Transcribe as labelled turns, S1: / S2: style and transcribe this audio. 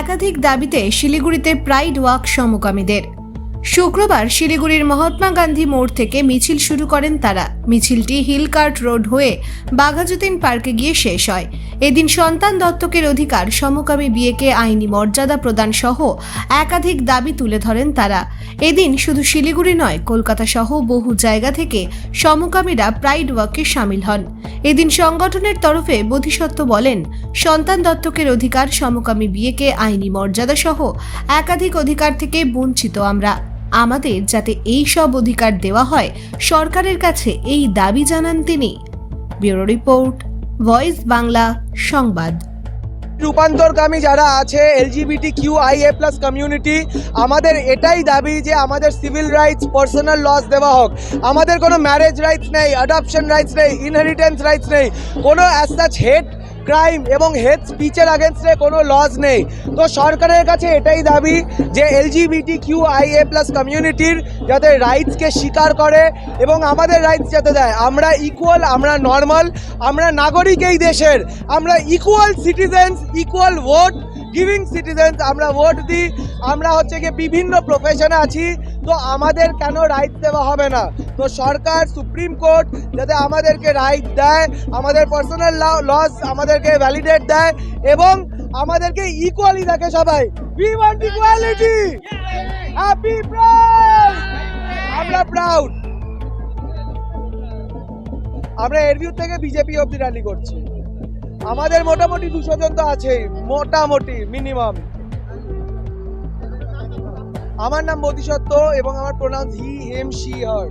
S1: একাধিক দাবিতে শিলিগুড়িতে প্রাইড ওয়াক সমকামীদের। শুক্রবার শিলিগুড়ির মহাত্মা গান্ধী মোড় থেকে মিছিল শুরু করেন তারা। মিছিলটি হিলকার্ট রোড হয়ে বাঘাযতীন পার্কে গিয়ে শেষ হয়। এদিন সন্তান দত্তকের অধিকার সমকামী বিয়েকে আইনি মর্যাদা প্রদান সহ একাধিক দাবি তুলে ধরেন তারা। এদিন শুধু শিলিগুড়ি নয়, কলকাতা সহ বহু জায়গা থেকে সমকামীরা প্রাইড ওয়াকে সামিল হন। এদিন সংগঠনের তরফে বোধিসত্ত্ব বলেন, সন্তান দত্তকের অধিকার সমকামী বিয়েকে আইনি মর্যাদা সহ একাধিক অধিকার থেকে বঞ্চিত আমরা। আমাদের যাতে এই সব অধিকার দেওয়া হয়, সরকারের কাছে এই দাবি জানান তিনি। ব্যুরো রিপোর্ট, ভয়েস বাংলা সংবাদ।
S2: রূপান্তরকামী যারা আছে LGBT Q I A plus community আমাদের এটাই দাবি যে আমাদের সিভিল রাইটস পার্সোনাল লস দেওয়া হোক। আমাদের কোনো ম্যারেজ রাইটস নেই অ্যাডপশন রাইটস নেই ইনহেরিটেন্স রাইটস নেই। কোনো অ্যাজ সাচ হেড ক্রাইম এবং হেড স্পিচের আগেনস্টে কোনো লজ নেই। তো সরকারের কাছে এটাই দাবি যে LGBT Q I A plus কমিউনিটির যাতে রাইটসকে স্বীকার করে এবং আমাদের রাইটস যাতে দেয়। আমরা ইকুয়াল আমরা নর্মাল আমরা নাগরিক এই দেশের। আমরা equal citizens equal vote giving citizens আমরা ভোট দিই। আমরা হচ্ছে গিয়ে বিভিন্ন প্রফেশনে আছি। তো আমাদের কেন রাইট দেওয়া হবে না? তো সরকার, সুপ্রিম কোর্ট যাতে আমাদেরকে রাইট দেয়, আমাদের পার্সোনাল লস আমাদেরকে ভ্যালিডেট দেয় এবং আমাদেরকে ইকুয়ালি দেখে সবাই। উই ওয়ান্ট ইকুয়ালিটি হ্যাপি আমরা প্রাউড আমরা এরভিউ থেকে বিজেপি অব্দি র্যালি করছি। আমাদের মোটামুটি দুশো জন তো আছেই, মোটামুটি মিনিমাম আমার নাম বোধিসত্ত্ব এবং আমার pronounce he hem she her